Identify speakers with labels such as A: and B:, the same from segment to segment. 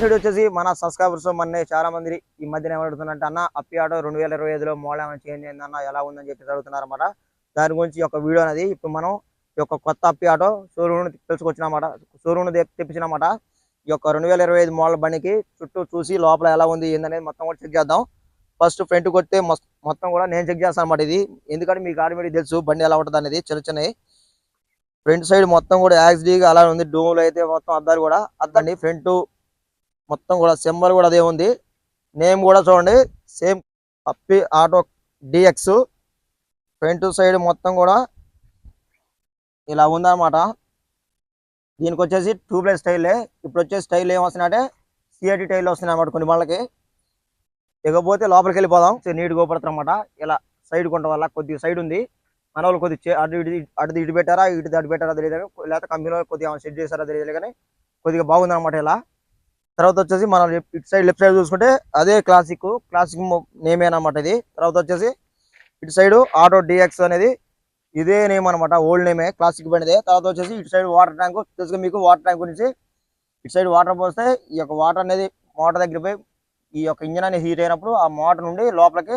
A: Side వచ్చేసి మన subscribers మన చాలా మంది ఈ మధ్యన ఏమడుగుతున్నారంటే అన్న అప్పి ఆటో రెండు వేల ఇరవై ఐదులో మోడల్ ఏమైనా చేంజ్ అయింది అన్న? ఎలా ఉందని చెప్పి అడుగుతున్నారు అనమాట దాని గురించి ఒక వీడియో అనేది ఇప్పుడు మనం ఈ యొక్క కొత్త అప్పి ఆటో షోరూమ్ తెలుసుకొచ్చినమాట షోరూమ్ తెప్పించినమాట. ఈ యొక్క రెండు వేల ఇరవై ఐదు మోడల్ బండికి చుట్టూ చూసి లోపల ఎలా ఉంది ఏందనేది మొత్తం కూడా చెక్ చేద్దాం. ఫస్ట్ ఫ్రంట్కి వస్తే మొత్తం కూడా నేను చెక్ చేస్తాను అనమాట ఇది. ఎందుకంటే మీకు ఆటోమేటిక్ తెలుసు బండి ఎలా ఉంటుంది అనేది చిన్న చిన్నవి. ఫ్రంట్ సైడ్ మొత్తం కూడా యాక్సిడీగా అలా ఉంది. డూములు అయితే మొత్తం అద్దాలు కూడా అద్దండి. ఫ్రంట్ మొత్తం కూడా సింబల్ కూడా అదే ఉంది. నేమ్ కూడా చూడండి. సేమ్ అప్పి ఆటో డిఎక్స్. ఫ్రంట్ సైడ్ మొత్తం కూడా ఇలా ఉందన్నమాట. దీనికి వచ్చేసి ట్యూబ్లెస్ స్టైలే. ఇప్పుడు వచ్చే స్టైల్ ఏం వస్తున్నాయంటే సిఐటి టైల్ వస్తున్నాయి అన్నమాట కొన్ని వాళ్ళకి. ఇకపోతే లోపలికి వెళ్ళిపోదాం. నీట్ గోపడతారు అనమాట ఇలా సైడ్ కొంట వల్ల కొద్దిగా సైడ్ ఉంది. మన వాళ్ళు కొద్దిగా అటు ఇటు అటు ఇటు పెట్టారా ఇటు అటు పెట్టారా తెలియదు. కానీ లేకపోతే కంపెనీలో కొద్దిగా సెట్ చేశారా తెలియదు కానీ కొద్దిగా బాగుంది అనమాట ఇలా. తర్వాత వచ్చేసి మనం ఇటు సైడ్ లెఫ్ట్ సైడ్ చూసుకుంటే అదే క్లాసిక్ క్లాసిక్ నేమే అనమాట ఇది. తర్వాత వచ్చేసి ఇటు సైడ్ ఆటో డిఎక్స్ అనేది ఇదే నేమ్ అనమాట ఓల్డ్ నేమే క్లాసిక్ బండిదే. తర్వాత వచ్చేసి ఇటు సైడ్ వాటర్ ట్యాంక్ తెలుసుగా మీకు వాటర్ ట్యాంక్ గురించి. ఇటు సైడ్ వాటర్ పోస్తే ఈ యొక్క వాటర్ అనేది మోటార్ దగ్గర పోయి ఈ యొక్క ఇంజన్ అనేది హీట్ అయినప్పుడు ఆ మోటార్ నుండి లోపలికి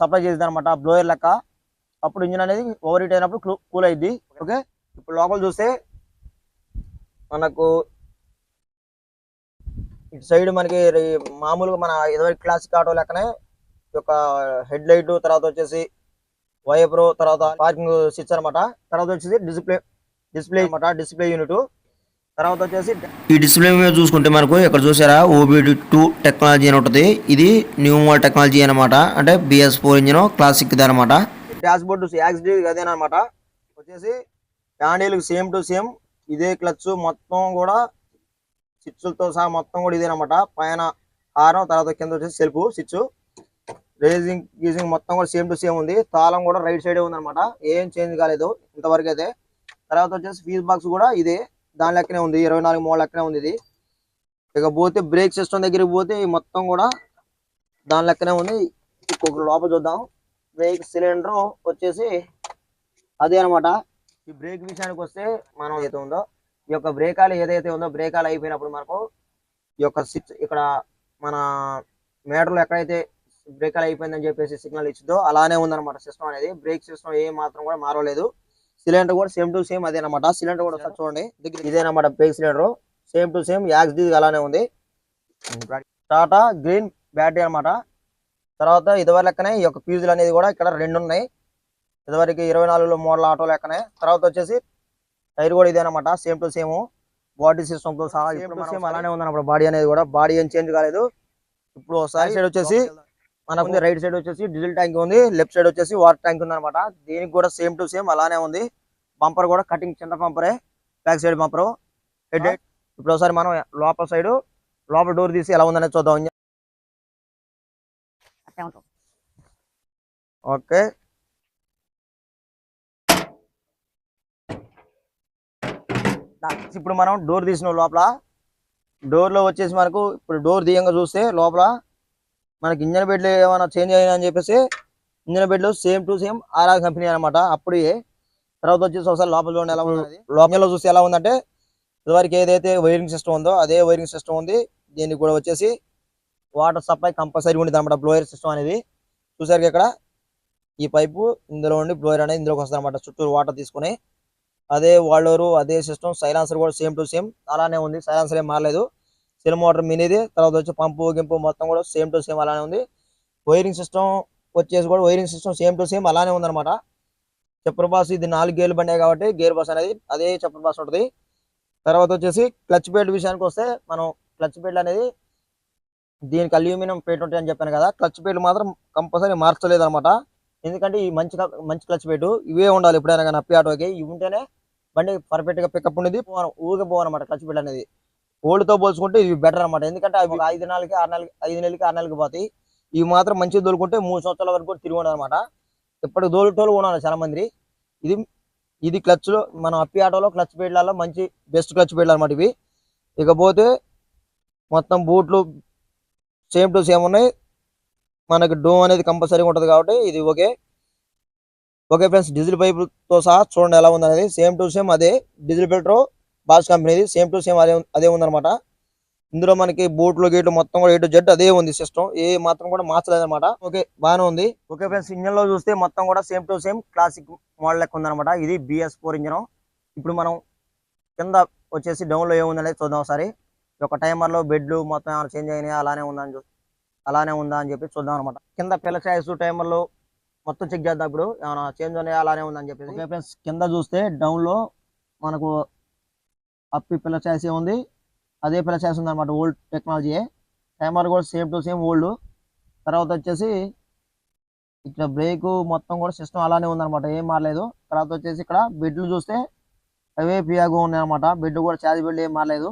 A: సప్లై చేసింది అనమాట బ్లోయర్ లెక్క. అప్పుడు ఇంజన్ అనేది ఓవర్ హీట్ అయినప్పుడు కూల్ అయింది ఓకే? ఇప్పుడు లోపల చూస్తే మనకు ఇటు సైడ్ మనకి మామూలుగా మన ఇదివరకు క్లాసిక్ ఆటో లెక్కనే ఈ యొక్క హెడ్ లైట్ తర్వాత వచ్చేసి వైపర్ తర్వాత పార్కింగ్ స్విచ్ అనమాట తర్వాత వచ్చేసి డిస్ప్లే డిస్ప్లే అనమాట డిస్ప్లే యూనిట్. తర్వాత వచ్చేసి
B: ఈ డిస్ప్లే మీద చూసుకుంటే మనకు ఇక్కడ చూసారా ఓబిడి టూ టెక్నాలజీ అని ఉంటుంది ఇది న్యూ మోడల్ టెక్నాలజీ అనమాట అంటే బిఎస్ ఫోర్ ఇంజిన్ క్లాసిక్ ఇది అనమాట
A: డాష్ బోర్డు అదే అదేనమాట వచ్చేసి హ్యాండిల్ సేమ్ టు సేమ్ ఇదే క్లచ్ మొత్తం కూడా స్విచ్లతో సహా మొత్తం కూడా ఇదేనమాట పైన హారం తర్వాత కింద వచ్చేసి సెల్ఫ్ స్విచ్ రేజింగ్ గీజింగ్ మొత్తం కూడా సేమ్ టు సేమ్ ఉంది. తాళం కూడా రైట్ సైడే ఉందన్నమాట. ఏం చేంజ్ కాలేదు ఇంతవరకు అయితే. తర్వాత వచ్చేసి ఫీజ్ బాక్స్ కూడా ఇదే. దాని లెక్కనే ఉంది. ఇరవై నాలుగు మూడు లెక్కనే ఉంది ఇది. ఇక పోతే బ్రేక్ సిస్టమ్ దగ్గరికి పోతే మొత్తం కూడా దాని లెక్కనే ఉంది. ఇంకొక లోపల చూద్దాం. బ్రేక్ సిలిండర్ వచ్చేసి అదే అనమాట. ఈ బ్రేక్ విషయానికి వస్తే మనం ఏదైతే ఉందో ఈ యొక్క బ్రేకాలు ఏదైతే ఉందో బ్రేకాలు అయిపోయినప్పుడు మనకు ఈ యొక్క స్విచ్ ఇక్కడ మన మీటర్లో ఎక్కడైతే బ్రేకాలు అయిపోయిందని చెప్పేసి సిగ్నల్ ఇచ్చిందో అలానే ఉందన్నమాట సిస్టమ్ అనేది. బ్రేక్ సిస్టమ్ ఏ మాత్రం కూడా మారలేదు. సిలిండర్ కూడా సేమ్ టు సేమ్ అదే అనమాట సిలిండర్ కూడా ఒకసారి చూడండి. దగ్గర ఇదేనమాట brake cylinder. Same to same axle the అలానే ఉంది. టాటా గ్రీన్ బ్యాటరీ అన్నమాట. తర్వాత ఇదివరకు లెక్కనే ఈ యొక్క ఫీజులు అనేది కూడా ఇక్కడ రెండు ఉన్నాయి. ఇదివరకు ఇరవై నాలుగులో మోడల్ ఆటో లెక్కనే. తర్వాత వచ్చేసి టైర్ కూడా ఇదే అనమాట సేమ్ టు సేమ్. బాడీ సిస్టమ్తో సహా ఇప్పుడు సేమ్ అలానే ఉందన్నమాట బాడీ అనేది కూడా. బాడీ ఏం చేంజ్ కాలేదు. ఇప్పుడు ఒకసారి సైడ్ వచ్చేసి మనకు రైట్ సైడ్ వచ్చేసి డీజిల్ ట్యాంక్ ఉంది లెఫ్ట్ సైడ్ వచ్చేసి వాటర్ ట్యాంక్ ఉంది అనమాట దీనికి కూడా సేమ్ టు సేమ్ అలానే ఉంది. బంపర్ కూడా కటింగ్ చిన్న బంపరే బ్యాక్ సైడ్ బంపర్. హెడ్. ఇప్పుడు ఒకసారి మనం లోపల సైడ్ లోపల డోర్ తీసి ఎలా ఉందనేది చూద్దాం. ఓకే. ఇప్పుడు మనం డోర్ తీసిన లోపల డోర్లో వచ్చేసి మనకు ఇప్పుడు డోర్ తీయంగా చూస్తే లోపల మనకి ఇంజన్ బెడ్లు ఏమైనా చేంజ్ అయినా అని చెప్పేసి ఇంజన్ బెడ్లు same to same RR company అనమాట అప్పుడు. తర్వాత వచ్చేసి ఒకసారి లోపల చూడండి ఎలా ఉంది లోపల చూస్తే ఎలా ఉందంటే ఇదివరకు ఏదైతే వైరింగ్ సిస్టమ్ ఉందో అదే వైరింగ్ సిస్టమ్ ఉంది. దీనికి కూడా వచ్చేసి వాటర్ సప్లై కంపల్సరీ ఉండేది అనమాట బ్లోయర్ సిస్టమ్ అనేది. చూసారు ఇక్కడ ఈ పైపు ఇందులో ఉండి బ్లోయర్ అనేది ఇందులోకి వస్తుంది అనమాట చుట్టూరు వాటర్ తీసుకొని. అదే వాళ్ళరు అదే సిస్టమ్ సైలాన్సర్ కూడా సేమ్ టు సేమ్ అలానే ఉంది. సైలాన్సర్ ఏం మారలేదు. సెల్ మోటార్ మినిది తర్వాత వచ్చి పంపు గింపు మొత్తం కూడా సేమ్ టు సేమ్ అలానే ఉంది. వైరింగ్ సిస్టమ్ వచ్చేసి కూడా wiring system same to same అలానే ఉందన్నమాట చెప్పర్ బాస్ ఇది నాలుగు గేర్లు బండే కాబట్టి గేర్ బాస్ అనేది అదే చెప్పర్ బాస్ ఉంటుంది. తర్వాత వచ్చేసి క్లచ్ బెల్ట్ విషయానికి వస్తే మనం క్లచ్ బెల్ట్ అనేది దీనికి అల్యూమినియం ప్లేట్ ఉంటాయని చెప్పాను కదా క్లచ్ ప్లేట్ మాత్రం కంపల్సరీ మార్చలేదు అనమాట ఎందుకంటే ఈ మంచి మంచి క్లచ్ ప్లేట్ ఇవే ఉండాలి ఎప్పుడైనా కానీ అప్పి ఆటోకి. ఇవి ఉంటేనే బండి పర్ఫెక్ట్గా పికప్ ఉండేది ఊరికే పోవన్నమాట క్లచ్ ప్లేట్ అనేది. ఓల్డ్తో పోల్చుకుంటే ఇవి బెటర్ అనమాట ఎందుకంటే అవి ఐదు నెలలకి ఆరు నెలలకి ఐదు నెలలకి ఆరు నెలలకి పోతాయి. ఇవి మాత్రం మంచిగా దొరుకుంటే మూడు సంవత్సరాల వరకు కూడా తిరిగి ఉండదు అనమాట ఇప్పటికి దోలుటోళ్ళు ఉన్నారు చాలా మంది ఇది ఇది క్లచ్లో మనం అప్పి ఆటోలో క్లచ్ ప్లేట్లలో మంచి బెస్ట్ క్లచ్ ప్లేట్లు అనమాట ఇవి. ఇకపోతే మొత్తం బూట్లు సేమ్ టు సేమ్ ఉన్నాయి మనకి డోమ్ అనేది కంపల్సరీ ఉంటుంది కాబట్టి ఇది ఓకే. ఓకే ఫ్రెండ్స్ డీజిల్ పైపుతో సహా చూడండి ఎలా ఉందనేది. సేమ్ టు సేమ్ అదే డీజిల్ ఫిల్టర్ బాస్ కంపెనీది సేమ్ టు సేమ్ అదే అదే ఉందన్నమాట. ఇందులో మనకి బూట్లు గేట్లు మొత్తం కూడా ఎటు జెడ్ అదే ఉంది సిస్టమ్ ఏ మాత్రం కూడా మార్చలేదు అనమాట ఓకే బాగానే ఉంది. ఓకే ఫ్రెండ్స్ ఇంజన్లో చూస్తే మొత్తం కూడా same to same classic model లెక్క ఉందన్నమాట. ఇది బిఎస్ ఫోర్ ఇంజన్ ఇప్పుడు మనం కింద వచ్చేసి డౌన్లో ఏముందనేది చూద్దాం ఒకసారి. ఒక టైమర్లో టైమర్లో బెడ్లు మొత్తం ఏమైనా చేంజ్ అయినాయా? అలానే ఉందా అని అలానే ఉందా అని చెప్పి చూద్దాం అనమాట కింద పిల్ల ఛాయిస్ టైమర్లో మొత్తం చెక్ చేద్దాం ఇప్పుడు. ఏమైనా చేంజ్ ఉన్నాయా? అలానే ఉందని చెప్పేసి. ఓకే ఫ్రెండ్స్ కింద చూస్తే డౌన్లో మనకు అప్పి పిల్ల సైజ్ ఉంది. అదే పిల్ల సైజ్ ఉంది అనమాట ఓల్డ్ టెక్నాలజీ టైమర్ కూడా సేమ్ టు సేమ్ ఓల్డ్ తర్వాత వచ్చేసి ఇక్కడ బ్రేక్ మొత్తం కూడా సిస్టమ్ అలానే ఉందన్నమాట ఏం మారలేదు. తర్వాత వచ్చేసి ఇక్కడ బెడ్లు చూస్తే అవే పియాగో ఉన్నాయన్నమాట బెడ్ కూడా ఛార్జ్ బెడ్ ఏం మారలేదు.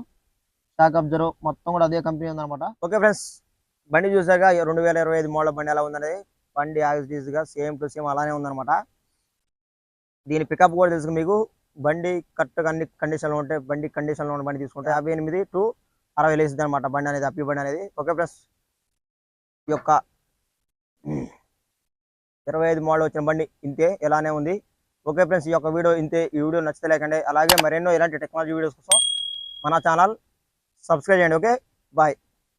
A: స్టాక్ అబ్జర్వ్ మొత్తం కూడా అదే కంపెనీ ఉందన్నమాట. ఓకే ఫ్రెండ్స్ బండి చూసాక రెండు వేల ఇరవై ఐదు మోడల్ బండి ఎలా ఉందనేది. బండి యాజ్గా సేమ్ టు సేమ్ అలానే ఉందన్నమాట. దీని పికప్ కూడా తెలుసు మీకు. బండి కరెక్ట్గా అన్ని కండిషన్లో ఉంటే బండి కండిషన్లో ఉన్న బండి తీసుకుంటే యాభై ఎనిమిది టు అరవై లేసింది అనమాట బండి అనేది అప్పి బండి అనేది. ఓకే ప్లస్ ఈ యొక్క ఇరవై ఐదు మోడల్ వచ్చిన బండి ఇంతే ఇలానే ఉంది. ఓకే ఫ్రెండ్స్ ఈ యొక్క వీడియో ఇంతే. ఈ వీడియో నచ్చితే లేకండి అలాగే మరెన్నో ఇలాంటి టెక్నాలజీ వీడియోస్ కోసం మన channel సబ్స్క్రైబ్ చేయండి ఓకే బాయ్